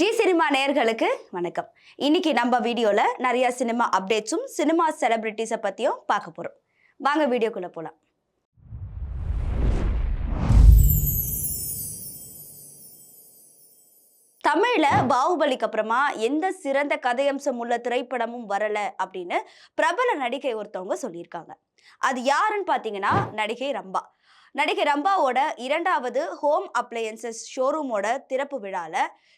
G cinema நேயர்களுக்கு வணக்கம். இன்னைக்கு நம்ம வீடியோவில் நிறைய சினிமா அப்டேட்ஸும் சினிமா செலிபிரிட்டிஸை பற்றியும் பார்க்க போகிறோம் வாங்க வீடியோக்குள்ளே போகலாம் தமிழில் பாகுபலிக்கு அப்புறமா எந்த சிறந்த கதையம்சம் உள்ள திரைப்படமும் வரலை அப்படின்னு பிரபல நடிகை ஒருத்தவங்க சொல்லியிருக்காங்க. அது யாருன்னு பார்த்தீங்கன்னா நடிகை ரம்பா. நடிகை ரம்பாவோட இரண்டாவது ஹோம் அப்ளையன்சஸ் ஷோரூமோட திறப்பு விழால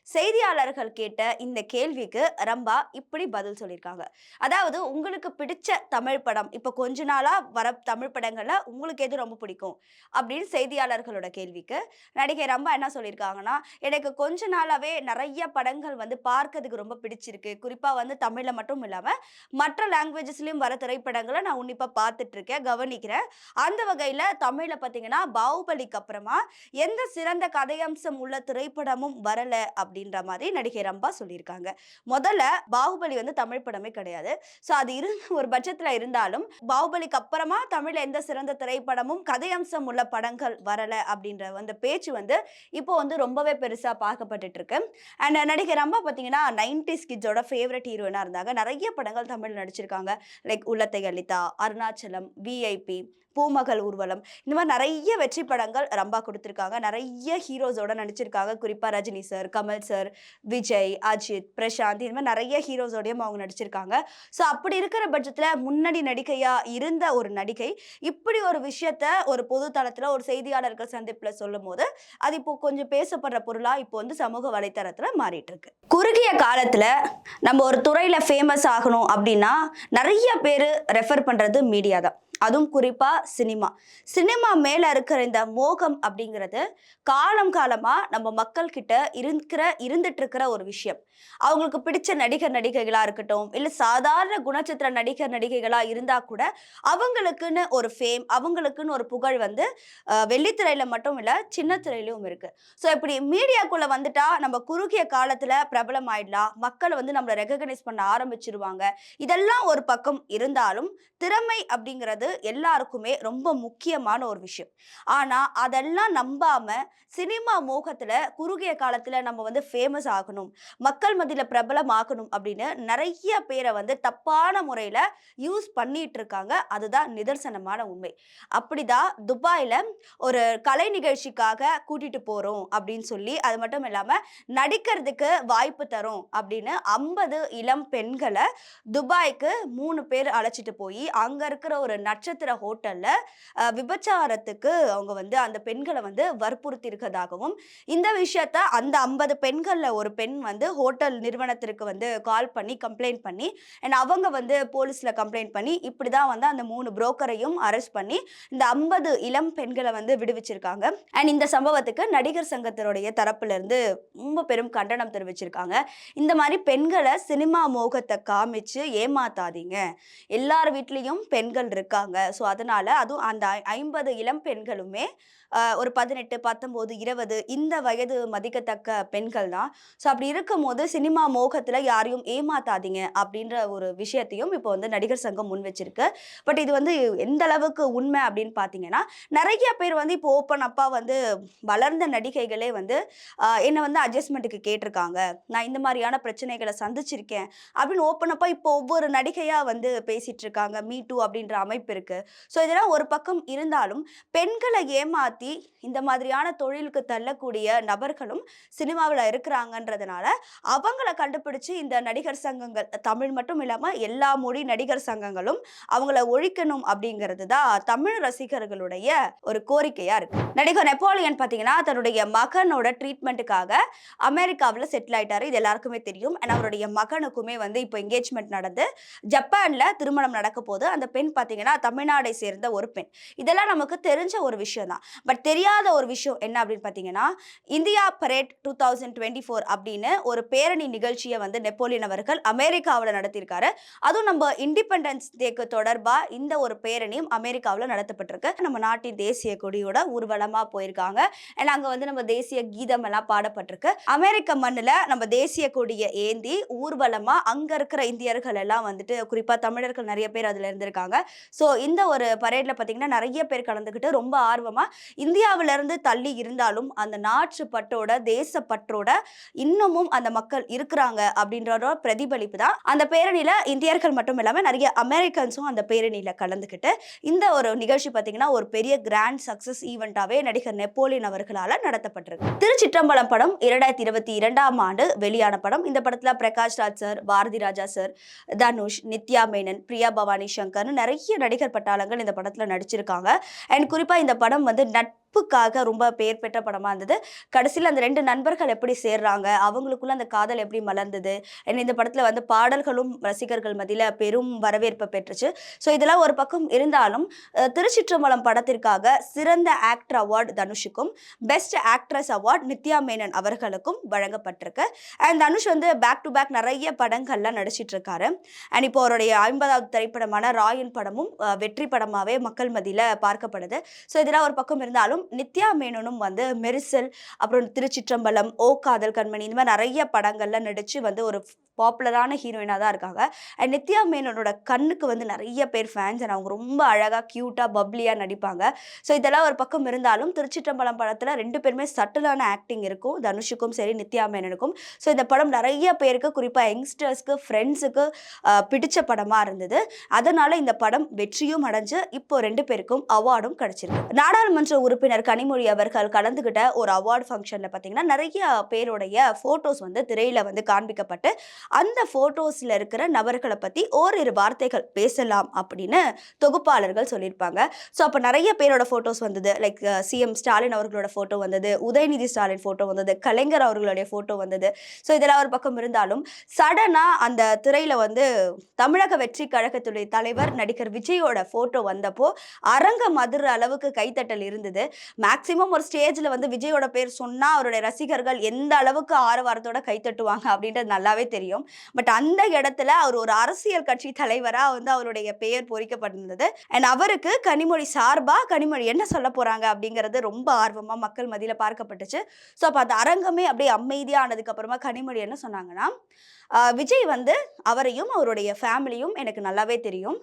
செய்தியாளர்கள் கேட்ட இந்த கேள்விக்கு ரம்பா இப்படி பதில் சொல்லியிருக்காங்க. அதாவது உங்களுக்கு பிடிச்ச தமிழ் படம் இப்போ கொஞ்ச நாளா வர தமிழ் படங்கள்ல உங்களுக்கு எது ரொம்ப பிடிக்கும்? அப்படின்னு செய்தியாளர்களோட கேள்விக்கு நடிகை ரம்பா என்ன சொல்லியிருக்காங்கன்னா எனக்கு கொஞ்ச நாளாவே நிறைய படங்கள் வந்து பார்க்கறதுக்கு ரொம்ப பிடிச்சிருக்கு. குறிப்பா வந்து தமிழ்ல மட்டும் இல்லாம மற்ற லாங்குவேஜஸ்லயும் வர திரைப்படங்களை நான் உன்னிப்பா பார்த்துட்டு இருக்கேன் கவனிக்கிறேன். அந்த வகையில தமிழ்ல பார்த்தீங்கன்னா பாகுபலிக்கு அப்புறமா எந்த சிறந்த கதையம்சம் உள்ள திரைப்படமும் வரல அப்படின்ற மாதிரி நடிகை ரம்பா சொல்லியிருக்காங்க. முதல்ல பாகுபலி வந்து தமிழ் படமே கிடையாது. ஸோ அது இருந்த ஒரு பட்சத்தில் இருந்தாலும் பாகுபலிக்கு அப்புறமா தமிழில் எந்த சிறந்த திரைப்படமும் கதையம்சம் உள்ள படங்கள் வரல அப்படின்ற அந்த பேச்சு வந்து இப்போ வந்து ரொம்பவே பெருசாக பார்க்கப்பட்டு இருக்கு அண்ட் நடிகை ரம்பா பார்த்தீங்கன்னா நைன்டிஸ் கிட்ஸோட ஃபேவரட் ஹீரோயினாக இருந்தாங்க. நிறைய படங்கள் தமிழ் நடிச்சிருக்காங்க. லைக் உள்ளத்தை லலிதா அருணாச்சலம் விஐபி பூமகள் ஊர்வலம். இந்த மாதிரி நிறைய வெற்றி படங்கள் ரம்பா கொடுத்துருக்காங்க. நிறைய ஹீரோஸோட நடிச்சிருக்காங்க. குறிப்பாக ரஜினி சார் கமல் சார் விஜய் அஜித் பிரசாந்த் இந்த மாதிரி நிறைய ஹீரோஸோடையும் அவங்க நடிச்சிருக்காங்க. ஸோ அப்படி இருக்கிற பட்சத்தில் முன்னாடி நடிகையாக இருந்த ஒரு நடிகை இப்படி ஒரு விஷயத்த ஒரு பொது தளத்தில் ஒரு செய்தியாளர்கள் சந்திப்பில் சொல்லும் போது அது இப்போ கொஞ்சம் பேசப்படுற பொருளாக இப்போ வந்து சமூக வலைத்தளத்தில் மாறிட்டு இருக்கு. குறுகிய காலத்தில் நம்ம ஒரு துறையில் ஃபேமஸ் ஆகணும் அப்படின்னா நிறைய பேர் ரெஃபர் பண்ணுறது மீடியா தான். அதுவும் குறிப்பாக சினிமா. சினிமா மேலே இருக்கிற இந்த மோகம் அப்படிங்கிறது காலம் காலமாக நம்ம மக்கள்கிட்ட இருக்கிற இருந்துட்டு இருக்கிற ஒரு விஷயம். அவங்களுக்கு பிடிச்ச நடிகர் நடிகைகளாக இருக்கட்டும் இல்லை சாதாரண குணச்சித்திர நடிகர் நடிகைகளாக இருந்தால் கூட அவங்களுக்குன்னு ஒரு ஃபேம் அவங்களுக்குன்னு ஒரு புகழ் வந்து வெள்ளித்திரையில் மட்டும் இல்லை சின்ன திரையிலும் இருக்குது ஸோ இப்படி மீடியாக்குள்ளே வந்துட்டா நம்ம குறுகிய காலத்தில் பிரபலம் ஆயிடலாம் மக்கள் வந்து நம்மளை ரெகக்னைஸ் பண்ண ஆரம்பிச்சிருவாங்க. இதெல்லாம் ஒரு பக்கம் இருந்தாலும் திறமை அப்படிங்கிறது எல்லாருக்குமே ரொம்ப முக்கியமான ஒரு விஷயம். ஆனால் அதெல்லாம் நம்பாமல் சினிமா மோகத்தில் குறுகிய காலத்தில் நம்ம வந்து ஃபேமஸ் ஆகணும். மக்கள் மக்கள் பிரபலம் ஆகணும் அப்படின்னு நிறைய பேரை வந்து தப்பான முறையில் யூஸ் பண்ணிட்டு இருக்காங்க அதுதான் நிதர்சனமான உண்மை. அப்படிதான் துபாயில் ஒரு கலை நிகழ்ச்சிக்காக கூட்டிட்டு போகிறோம் அப்படின்னு சொல்லி அது மட்டும் இல்லாமல் நடிக்கிறதுக்கு வாய்ப்பு தரும் அப்படின்னு ஐம்பது இளம் பெண்களை துபாய்க்கு மூணு பேர் அழைச்சிட்டு போய் அங்கே இருக்கிற ஒரு நட்சத்திர ஹோட்டலில் விபச்சாரத்துக்கு அவங்க வந்து அந்த பெண்களை வந்து வற்புறுத்தி இருக்கதாகவும் இந்த விஷயத்த அந்த ஐம்பது பெண்களில் ஒரு பெண் வந்து ஹோட்டல் ஹோட்டல் நிறுவனத்திற்கு வந்து கால் பண்ணி கம்ப்ளைண்ட் பண்ணி அண்ட் அவங்க வந்து போலீஸில் கம்ப்ளைண்ட் பண்ணி இப்படி தான் வந்து அந்த மூணு புரோக்கரையும் அரெஸ்ட் பண்ணி இந்த ஐம்பது இளம் பெண்களை வந்து விடுவிச்சிருக்காங்க. அண்ட் இந்த சம்பவத்துக்கு நடிகர் சங்கத்தினுடைய தரப்புலேருந்து ரொம்ப பெரும் கண்டனம் தெரிவிச்சிருக்காங்க. இந்த மாதிரி பெண்களை சினிமா மோகத்தை காமிச்சு ஏமாத்தாதீங்க. எல்லார் வீட்லேயும் பெண்கள் இருக்காங்க. ஸோ அதனால அதுவும் அந்த ஐ- ஐம்பது இளம் பெண்களுமே ஒரு பதினெட்டு பத்தொம்போது இருபது இந்த வயது மதிக்கத்தக்க பெண்கள் தான் ஸோ அப்படி இருக்கும்போது சினிமா மோகத்தில் யாரையும் ஏமாத்தாதீங்க அப்படின்ற ஒரு விஷயத்தையும் இப்போ வந்து நடிகர் சங்கம் முன் வச்சிருக்கு. பட் இது வந்து எந்த அளவுக்கு உண்மை அப்படின்னு பார்த்தீங்கன்னா நிறைய பேர் வந்து இப்போ ஓப்பன் அப்பா வந்து வளர்ந்த நடிகைகளே வந்து என்னை வந்து அட்ஜஸ்ட்மெண்ட்டுக்கு கேட்டிருக்காங்க. நான் இந்த மாதிரியான பிரச்சனைகளை சந்திச்சிருக்கேன் அப்படின்னு ஓப்பன் அப்பா இப்போ ஒவ்வொரு நடிகையாக வந்து பேசிட்டு இருக்காங்க மீ டூ அப்படின்ற அமைப்பு இருக்கு. ஸோ இதெல்லாம் ஒரு பக்கம் இருந்தாலும் பெண்களை ஏமாத்தி இந்த மாதிரியான தொழிலுக்கு தள்ளக்கூடிய நபர்களும் சினிமாவில் இருக்கிறாங்கன்றதுனால அவங்கள கண்டுபிடிச்சு இந்த நடிகர் சங்கங்கள் தமிழ் மட்டும் இல்லாமல் எல்லா மொழி நடிகர் சங்கங்களும் அவங்கள ஒழிக்கணும் அப்படிங்கிறது தான் தமிழ் ரசிகர்களுடைய ஒரு கோரிக்கையா இருக்கு. நடிகர் நெப்போலியன் பார்த்தீங்கன்னா தன்னுடைய மகனோட ட்ரீட்மெண்ட்டுக்காக அமெரிக்காவில் செட்டில் ஆயிட்டாரு. இது எல்லாருக்குமே தெரியும். அண்ட் அவருடைய மகனுக்குமே வந்து இப்போ என்கேஜ்மெண்ட் நடந்து ஜப்பான்ல திருமணம் நடக்க போது அந்த பெண் பார்த்தீங்கன்னா தமிழ்நாடை சேர்ந்த ஒரு பெண். இதெல்லாம் நமக்கு தெரிஞ்ச ஒரு விஷயம் தான் பட் தெரியாத ஒரு விஷயம் என்ன அப்படின்னு பார்த்தீங்கன்னா India parade two thousand twenty four அப்படின்னு ஒரு பேரணி நிகழ்ச்சியை வந்து நெப்போலியன் அவர்கள் அமெரிக்காவில் நடத்தியிருக்காரு. அதுவும் நம்ம இண்டிபெண்டன்ஸ் டேக்கு தொடர்பாக இந்த ஒரு பேரணியும் அமெரிக்காவில் நடத்தப்பட்டிருக்கு. நம்ம நாட்டின் தேசிய கொடியோட ஊர்வலமாக போயிருக்காங்க. ஏன்னா அங்கே வந்து நம்ம தேசிய கீதம் எல்லாம் பாடப்பட்டிருக்கு. அமெரிக்க மண்ணில் நம்ம தேசிய கொடியை ஏந்தி ஊர்வலமாக அங்கே இருக்கிற இந்தியர்கள் எல்லாம் வந்துட்டு குறிப்பாக தமிழர்கள் நிறைய பேர் அதில் இருந்திருக்காங்க. ஸோ இந்த ஒரு பரேடில் பார்த்தீங்கன்னா நிறைய பேர் கலந்துக்கிட்டு ரொம்ப ஆர்வமாக இந்தியாவிலேருந்து தள்ளி இருந்தாலும் அந்த நாட்டு பட்டோட தேசப்பற்றோட இன்னமும் அந்த மக்கள் மக்கள் இருக்கிறாங்க அப்படின்றதோட பிரதிபலிப்பு தான். அந்த பேரணியில் இந்தியர்கள் மட்டும் இல்லாமல் நிறைய அமெரிக்கன்ஸும் அந்த பேரணியில் கலந்துக்கிட்டு இந்த ஒரு நிகழ்ச்சி பார்த்தீங்கன்னா ஒரு பெரிய கிராண்ட் சக்ஸஸ் ஈவெண்ட்டாகவே நடிகர் நெப்போலியன் அவர்களால் நடத்தப்பட்டிருக்கு. திருச்சிற்றம்பலம் படம் இரண்டாயிரத்தி இருபத்தி இரண்டாம் ஆண்டு வெளியான படம். இந்த படத்தில் பிரகாஷ் ராஜ் சார் பாரதி ராஜா சார் தனுஷ் நித்யா மேனன் பிரியா பவானி சங்கர்னு நிறைய நடிகர் பட்டாளங்கள் இந்த படத்தில் நடிச்சிருக்காங்க. அண்ட் குறிப்பாக இந்த படம் வந்து நட்புக்காக ரொம்ப பெயர் பெற்ற படமாக இருந்தது. கடைசியில் அந்த ரெண்டு நண்பர்கள் எப்படி சேர்றாங்க? அவங்களுக்குள்ள அந்த காதல் எப்படி மலர்ந்தது? அண்ட் இந்த படத்தில் வந்து பாடல்களும் ரசிகர்கள் மத்தியில் பெரும் வரவேற்பை பெற்றுச்சு. ஸோ இதெல்லாம் ஒரு பக்கம் இருந்தாலும் திருச்சிற்றம்பலம் படத்திற்காக சிறந்த actor award தனுஷுக்கும் best actress award Nithya Menon அவர்களுக்கும் வழங்கப்பட்டிருக்கு. அண்ட் தனுஷ் வந்து பேக் டு பேக் நிறைய படங்கள்லாம் நடிச்சிட்டு இருக்காரு அண்ட் இப்போ அவருடைய ஐம்பதாவது திரைப்படமான ராயன் படமும் வெற்றி படமாகவே மக்கள் மத்தியில் பார்க்கப்படுது. ஸோ இதெல்லாம் ஒரு பக்கம் இருந்தாலும் நித்யா மேனனும் வந்து மெரிசல் அப்புறம் திருச்சிற்றம்பலம் ஓ காதல் கண்மணி இந்த மாதிரி நிறைய படங்கள்ல நடிச்சு வந்து ஒரு பாப்புலரான ஹீரோயினாக தான் இருக்காங்க. அண்ட் நித்யா மேனனோட கண்ணுக்கு வந்து நிறைய பேர் ஃபேன்ஸ் அண்ட் அவங்க ரொம்ப அழகாக க்யூட்டாக பப்ளியாக நடிப்பாங்க. ஸோ இதெல்லாம் ஒரு பக்கம் இருந்தாலும் திருச்சிற்றம்பலம் படத்தில் ரெண்டு பேருமே சட்டிலான ஆக்டிங் இருக்கும். தனுஷுக்கும் சரி நித்யா மேனனுக்கும். ஸோ இந்த படம் நிறைய பேருக்கு குறிப்பாக யங்ஸ்டர்ஸ்க்கு ஃப்ரெண்ட்ஸுக்கு பிடிச்ச படமாக இருந்தது. அதனால் இந்த படம் வெற்றியும் அடைஞ்சு இப்போ ரெண்டு பேருக்கும் அவார்டும் கிடச்சிருக்கு. நாடாளுமன்ற உறுப்பினர் கனிமொழி அவர்கள் கலந்துகிட்ட ஒரு அவார்டு ஃபங்க்ஷனில் பார்த்தீங்கன்னா நிறைய பேருடைய ஃபோட்டோஸ் வந்து திரையில் வந்து காண்பிக்கப்பட்டு அந்த ஃபோட்டோஸில் இருக்கிற நபர்களை பற்றி ஓரிரு வார்த்தைகள் பேசலாம் அப்படின்னு தொகுப்பாளர்கள் சொல்லியிருப்பாங்க. ஸோ அப்போ நிறைய பேரோட ஃபோட்டோஸ் வந்தது. லைக் சிஎம் ஸ்டாலின் அவர்களோட ஃபோட்டோ வந்தது உதயநிதி ஸ்டாலின் ஃபோட்டோ வந்தது கலைஞர் அவர்களுடைய ஃபோட்டோ வந்தது. ஸோ இதெல்லாம் ஒரு பக்கம் இருந்தாலும் சடனாக அந்த திரையில் வந்து தமிழக வெற்றி கழகத்துடைய தலைவர் நடிகர் விஜயோட ஃபோட்டோ வந்தப்போ அரங்க மதுர அளவுக்கு கைத்தட்டல் இருந்தது. மேக்சிமம் ஒரு ஸ்டேஜில் வந்து விஜயோட பேர் சொன்னால் அவருடைய ரசிகர்கள் எந்த அளவுக்கு ஆரவாரத்தோட கைத்தட்டுவாங்க அப்படின்றது நல்லாவே தெரியும். பட் அந்த இடத்துல அவர் ஒரு அரசியல் கட்சி தலைவராக வந்து அவருடைய பெயர் பொறிக்கப்பட்டிருந்தது. அண்ட் அவருக்கு கனிமொழி சார்பாக கனிமொழி என்ன சொல்ல போகிறாங்க அப்படிங்கிறது ரொம்ப ஆர்வமாக மக்கள் மதியில் பார்க்கப்பட்டுச்சு. ஸோ அப்போ அந்த அரங்கமே அப்படியே அமைதியாக ஆனதுக்கப்புறமா கனிமொழி என்ன சொன்னாங்கன்னா விஜய் வந்து அவரையும் அவருடைய ஃபேமிலியும் எனக்கு நல்லாவே தெரியும்.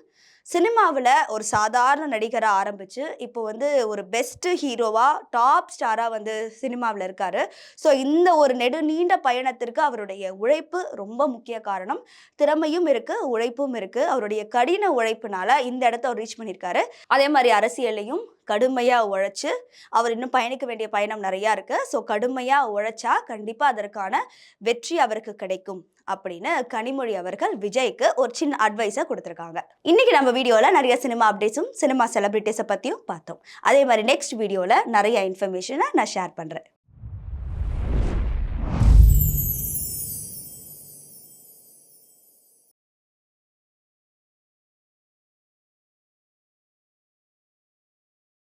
சினிமாவில் ஒரு சாதாரண நடிகராக ஆரம்பித்து இப்போ வந்து ஒரு பெஸ்ட் ஹீரோவாக டாப் ஸ்டாராக வந்து சினிமாவில் இருக்காரு. ஸோ இந்த ஒரு நெடு நீண்ட பயணத்திற்கு அவருடைய உழைப்பு ரொம்ப முக்கிய காரணம். திறமையும் இருக்குது உழைப்பும் இருக்குது அவருடைய கடின உழைப்புனால இந்த இடத்த அவர் ரீச் பண்ணியிருக்காரு. அதே மாதிரி அரசியலையும் கடுமையாக உழைச்சு அவர் இன்னும் பயணிக்க வேண்டிய பயணம் நிறையா இருக்குது ஸோ கடுமையாக உழைச்சா கண்டிப்பாக அதற்கான வெற்றி அவருக்கு கிடைக்கும் அப்படின்னு கனிமொழி அவர்கள் விஜய்க்கு ஒரு சின்ன அட்வைஸை கொடுத்துருக்காங்க. இன்னைக்கு நம்ம வீடியோவில் நிறைய சினிமா அப்டேட்ஸும் சினிமா செலிபிரிட்டிஸை பற்றியும் பார்த்தோம். அதே மாதிரி நெக்ஸ்ட் வீடியோவில் நிறைய இன்ஃபர்மேஷனை நான் ஷேர் பண்ணுறேன்